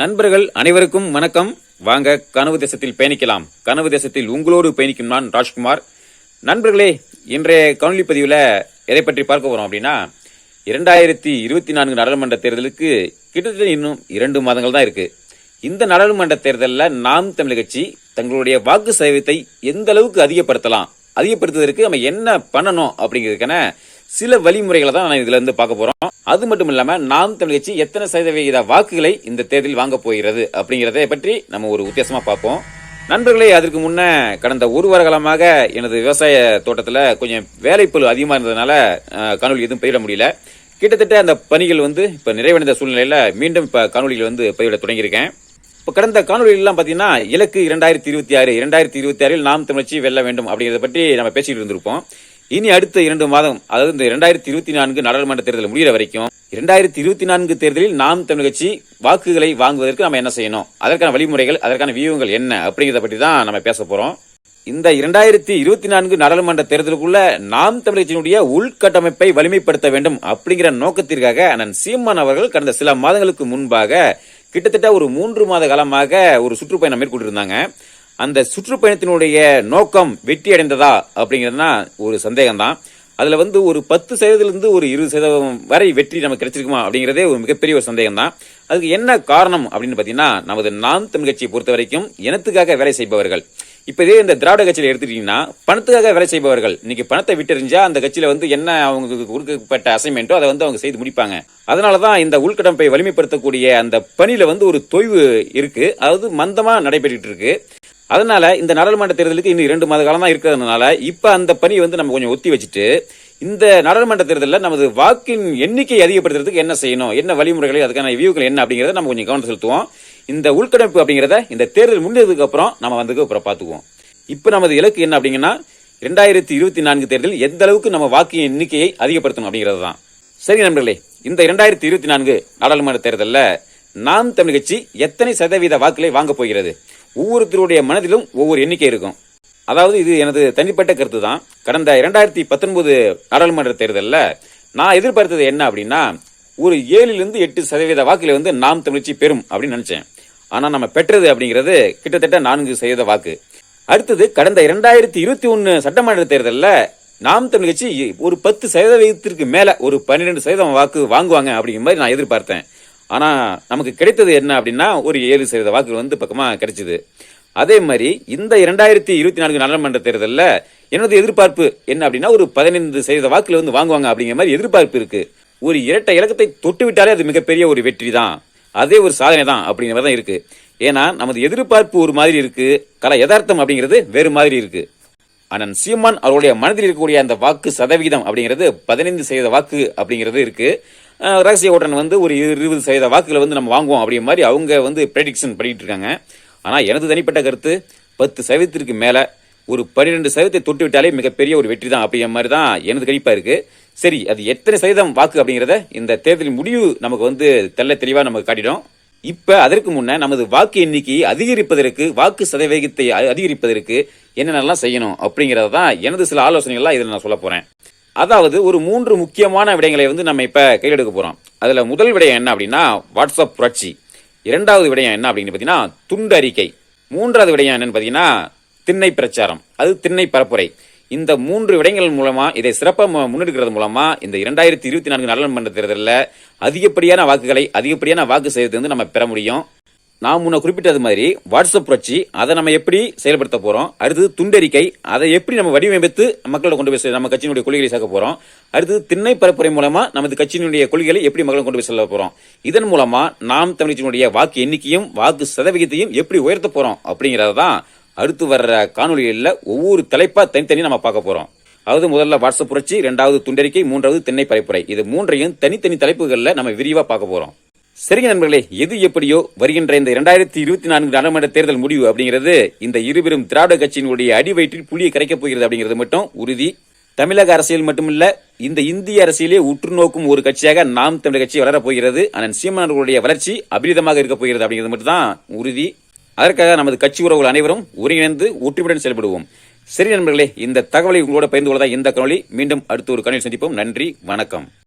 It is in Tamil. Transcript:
நண்பர்கள் அனைவருக்கும் வணக்கம். வாங்க கனவு தேசத்தில் பயணிக்கலாம். கனவு தேசத்தில் உங்களோடு பயணிக்கும் நான் ராஜ்குமார். நண்பர்களே இன்றைய காணொலி பதிவில் எதை பற்றி பார்க்க போகிறோம் அப்படின்னா இரண்டாயிரத்தி இருபத்தி நான்கு நாடாளுமன்ற தேர்தலுக்கு கிட்டத்தட்ட இன்னும் இரண்டு மாதங்கள் தான் இருக்கு. இந்த நாடாளுமன்ற தேர்தலில் நாம் தமிழ் கட்சி தங்களுடைய வாக்கு சதவீதத்தை எந்த அளவுக்கு அதிகப்படுத்தலாம் அதிகப்படுத்துவதற்கு நம்ம என்ன பண்ணணும் அப்படிங்கிறதுக்கான சில வழிமுறைகளை தான் நான் இதில் இருந்து பார்க்க போகிறோம் அது மட்டும் இல்லாம நாம் தமிழ் கட்சி எத்தனை சதவிகித வாக்குகளை இந்த தேர்தலில் வாங்க போகிறது அப்படிங்கறதை பற்றி நம்ம ஒரு வித்தியாசமா பார்ப்போம். நண்பர்களே அதற்கு முன்ன கடந்த ஒரு வார காலமாக எனது விவசாய தோட்டத்துல கொஞ்சம் வேலைப்பளு அதிகமா இருந்ததுனால அஹ், காணொளி எதுவும் பயிரிட முடியல. கிட்டத்தட்ட அந்த பணிகள் வந்து இப்ப நிறைவடைந்த சூழ்நிலையில மீண்டும் இப்ப காணொலிகள் வந்து பயிரிட தொடங்கியிருக்கேன். இப்போ கடந்த காணொலிகள்லாம் பார்த்தீங்கன்னா இலக்கு இரண்டாயிரத்தி இருபத்தி ஆறு இரண்டாயிரத்தி இருபத்தி ஆறில் நாம் தமிழ்ச்சி வெல்ல வேண்டும் அப்படிங்கிறத பற்றி நம்ம பேசிட்டு இருந்திருப்போம். இனி அடுத்த இரண்டு மாதம் அதாவது இந்த இரண்டாயிரத்தி இருபத்தி நான்கு நாடாளுமன்ற தேர்தல் முடிகிற வரைக்கும் இரண்டாயிரத்தி இருபத்தி நான்கு தேர்தலில் நாம் தமிழ் கட்சி வாக்குகளை வாங்குவதற்கு நம்ம என்ன செய்யணும்? அதற்கான வழிமுறைகள் அதற்கான வியூகங்கள் என்ன? அப்படிங்கிறத பற்றி தான் நம்ம பேச போறோம். இந்த இரண்டாயிரத்தி இருபத்தி நான்கு நாடாளுமன்ற தேர்தலுக்குள்ள நாம் தமிழ் கட்சியினுடைய உள்கட்டமைப்பை வலிமைப்படுத்த வேண்டும் அப்படிங்கிற நோக்கத்திற்காக அண்ணன் சீமான் அவர்கள் கடந்த சில மாதங்களுக்கு முன்பாக கிட்டத்தட்ட ஒரு மூன்று மாத காலமாக ஒரு சுற்றுப்பயணம் மேற்கொண்டிருந்தாங்க. அந்த சுற்றுப்பயணத்தினுடைய நோக்கம் வெற்றி அடைந்ததா அப்படிங்கிறதுனா ஒரு சந்தேகம் தான் அதில் வந்து ஒரு பத்து சதவீதத்திலிருந்து ஒரு இருபது சதவீதம் வரை வெற்றி நமக்கு கிடைச்சிருக்குமா அப்படிங்கிறதே ஒரு மிகப்பெரிய ஒரு சந்தேகம் தான் அதுக்கு என்ன காரணம் அப்படின்னு பார்த்தீங்கன்னா நமது நாம் தமிழ் கட்சியை பொறுத்த வரைக்கும் இனத்துக்காக வேலை செய்பவர்கள். இப்போ இதே இந்த திராவிட கட்சியில் எடுத்துட்டீங்கன்னா பணத்துக்காக வேலை செய்பவர்கள். இன்னைக்கு பணத்தை விட்டெறிஞ்சா அந்த கட்சியில் வந்து என்ன அவங்களுக்கு கொடுக்கப்பட்ட அசைன்மெண்ட்டோ அதை வந்து அவங்க செய்து முடிப்பாங்க. அதனாலதான் இந்த உள்கட்டமைப்பை வலிமைப்படுத்தக்கூடிய அந்த பணியில் வந்து ஒரு தொய்வு இருக்குது அதாவது மந்தமாக நடைபெற்றுட்டு இருக்குது அதனால இந்த நாடாளுமன்ற தேர்தலுக்கு இன்னும் இரண்டு மாத காலம் தான் இருக்கிறதுனால இப்போ அந்த பணியை வந்து நம்ம கொஞ்சம் ஒத்தி வச்சுட்டு இந்த நாடாளுமன்ற தேர்தலில் நமது வாக்கின் எண்ணிக்கை அதிகப்படுத்துறதுக்கு என்ன செய்யணும்? என்ன வழிமுறைகளை? அதுக்கான வியூக்கள் என்ன? அப்படிங்கிறத நம்ம கொஞ்சம் கவனம் செலுத்துவோம். இந்த உள்கட்டமைப்பு அப்படிங்கிறத இந்த தேர்தல் முடிஞ்சதுக்கு அப்புறம் நம்ம வந்ததுக்கு அப்புறம் பார்த்துக்குவோம். இப்போ நமது இலக்கு என்ன அப்படிங்கன்னா இரண்டாயிரத்தி இருபத்தி நான்கு தேர்தலில் எந்த அளவுக்கு நம்ம வாக்கு எண்ணிக்கையை அதிகப்படுத்தணும் அப்படிங்கிறது தான். சரி நண்பர்களே இந்த இரண்டாயிரத்தி இருபத்தி நான்கு நாடாளுமன்ற தேர்தலில் நாம் தமிழ் கட்சி எத்தனை சதவீத வாக்குகளை வாங்க போகிறது? ஒவ்வொருத்தருடைய மனதிலும் ஒவ்வொரு எண்ணிக்கை இருக்கும். அதாவது இது எனது தனிப்பட்ட கருத்து தான் கடந்த இரண்டாயிரத்தி பத்தொன்பது நாடாளுமன்ற தேர்தலில் நான் எதிர்பார்த்தது என்ன அப்படின்னா ஒரு ஏழிலிருந்து எட்டு சதவீத வாக்கில் வந்து நாம் தமிழ்ச்சி பெறும் அப்படின்னு நினைச்சேன். ஆனால் நம்ம பெற்றது அப்படிங்கிறது கிட்டத்தட்ட நான்கு சதவீத வாக்கு. அடுத்தது கடந்த இரண்டாயிரத்தி இருபத்தி ஒன்று சட்டமன்ற தேர்தலில் நாம் தமிழ் கட்சி ஒரு பத்து சதவீதத்திற்கு மேலே ஒரு பன்னிரெண்டு சதவீதம் வாக்கு வாங்குவாங்க அப்படிங்கிற மாதிரி நான் எதிர்பார்த்தேன். ஆனால் நமக்கு கிடைத்தது என்ன அப்படின்னா ஒரு ஏழு சதவீத வாக்குகள் வந்து பக்கமாக கிடைச்சிது. அதே மாதிரி இந்த இரண்டாயிரத்தி இருபத்தி நான்கு நாடாளுமன்ற தேர்தலில் எனது எதிர்பார்ப்பு என்ன அப்படின்னா ஒரு பதினைந்து சதவீத வாக்குல வந்து வாங்குவாங்க அப்படிங்கிற மாதிரி எதிர்பார்ப்பு இருக்கு. ஒரு இரட்டை இலக்கத்தை தொட்டு விட்டாலே அது மிகப்பெரிய ஒரு வெற்றி தான் அதே ஒரு சாதனை தான் அப்படிங்கிற மாதிரி தான் இருக்கு. ஏன்னா நமது எதிர்பார்ப்பு ஒரு மாதிரி இருக்கு கல யதார்த்தம் அப்படிங்கிறது வேறு மாதிரி இருக்கு. அண்ணன் சீமான் அவருடைய மனதில் இருக்கக்கூடிய அந்த வாக்கு சதவிகிதம் அப்படிங்கிறது பதினைந்து சதவீத வாக்கு அப்படிங்கிறது இருக்கு. ரகசிய ஓட்டன் வந்து ஒரு இருபது சதவீத வாக்குகளை வந்து நம்ம வாங்குவோம் அப்படிங்கிற மாதிரி அவங்க வந்து ப்ரெடிக்ஷன் பண்ணிட்டு இருக்காங்க. ஆனால் எனது தனிப்பட்ட கருத்து பத்து சதவீதத்திற்கு மேலே ஒரு பன்னிரெண்டு சதவீதத்தை தொட்டு விட்டாலே மிகப்பெரிய ஒரு வெற்றி தான் அப்படிங்கிற மாதிரி தான் எனது கணிப்பாக இருக்கு. சரி அது எத்தனை சதவீதம் வாக்கு அப்படிங்கிறத இந்த தேர்தலின் முடிவு நமக்கு வந்து தெல்ல தெளிவாக நமக்கு காட்டிடும். இப்ப அதற்கு முன்ன நமது வாக்கு எண்ணிக்கையை அதிகரிப்பதற்கு வாக்கு சதவீதத்தை அதிகரிப்பதற்கு என்னென்னலாம் செய்யணும் அப்படிங்கிறது தான் எனது சில ஆலோசனைகள்லாம் இதில் நான் சொல்ல போறேன். அதாவது ஒரு மூன்று முக்கியமான விடயங்களை வந்து நம்ம இப்போ கையில் எடுக்க அதில் முதல் விடயம் என்ன அப்படின்னா வாட்ஸ்அப் புரட்சி. இரண்டாவது விடயம் என்ன அப்படின்னு பார்த்தீங்கன்னா துண்டு அறிக்கை. மூன்றாவது விடயம் என்னன்னு பார்த்தீங்கன்னா திண்ணை பிரச்சாரம். அது திண்ணை பரப்புரை. இந்த மூன்று விடயங்கள் மூலமா இதை சிறப்பாக முன்னெடுக்கிறது மூலமா இந்த இரண்டாயிரத்தி இருபத்தி நான்கு நாடாளுமன்ற தேர்தலில் அதிகப்படியான வாக்குகளை அதிகப்படியான வாக்கு செய்யறது வந்து நம்ம பெற முடியும். நான் முன்ன குறிப்பிட்டது மாதிரி வாட்ஸ்அப் புரட்சி அதை நம்ம எப்படி செயல்படுத்த போறோம்? அடுத்தது துண்டறிக்கை அதை எப்படி நம்ம வடிவமைத்து மக்களோட கொண்டு போய் நம்ம கட்சியினுடைய கொள்கைகளை சேர்க்க போறோம்? அடுத்தது திண்ணை பரப்புரை மூலமா நமது கட்சியினுடைய கொள்கைகளை எப்படி மக்களை கொண்டு போய் செல்ல போறோம்? இதன் மூலமா நாம் தமிழ்ச்சியினுடைய வாக்கு எண்ணிக்கையும் வாக்கு சதவிகிதத்தையும் எப்படி உயர்த்த போறோம் அப்படிங்கறத தான் அடுத்து வர்ற காணொலிகளில் ஒவ்வொரு தலைப்பா தனித்தனி நம்ம பார்க்க போறோம். அதாவது முதல்ல வாட்ஸ்அப் புரட்சி ரெண்டாவது துண்டறிக்கை மூன்றாவது தென்னை பரப்புரை இது மூன்றையும் தனித்தனி தலைப்புகளில் நம்ம விரிவா பார்க்க போறோம். சரிங்க நண்பர்களே எது எப்படியோ வருகின்ற இந்த இரண்டாயிரத்தி இருபத்தி நான்கு நாடாளுமன்ற தேர்தல் முடிவு அப்படிங்கிறது இந்த இருபெரும் திராவிட கட்சியினுடைய அடி வயிற்றில் புளியை கரைக்கப் போகிறது அப்படிங்கிறது மட்டும் உறுதி. தமிழக அரசியல் மட்டுமல்ல இந்த இந்திய அரசியலே உற்று நோக்கும் ஒரு கட்சியாக நாம் தமிழக கட்சி வளரப் போகிறது. ஆனால் சீமானவர்களுடைய வளர்ச்சி அபரிதமாக இருக்க போகிறது அப்படிங்கிறது மட்டும் தான் உறுதி. அதற்காக நமது கட்சி உறவுகள் அனைவரும் ஒருங்கிணைந்து ஒற்றுமையுடன் செயல்படுவோம். சரி நண்பர்களே இந்த தகவலை உங்களோட பகிர்ந்து கொள்ளதான் இந்த காணொளி. மீண்டும் அடுத்த ஒரு காணொலி சந்திப்போம். நன்றி வணக்கம்.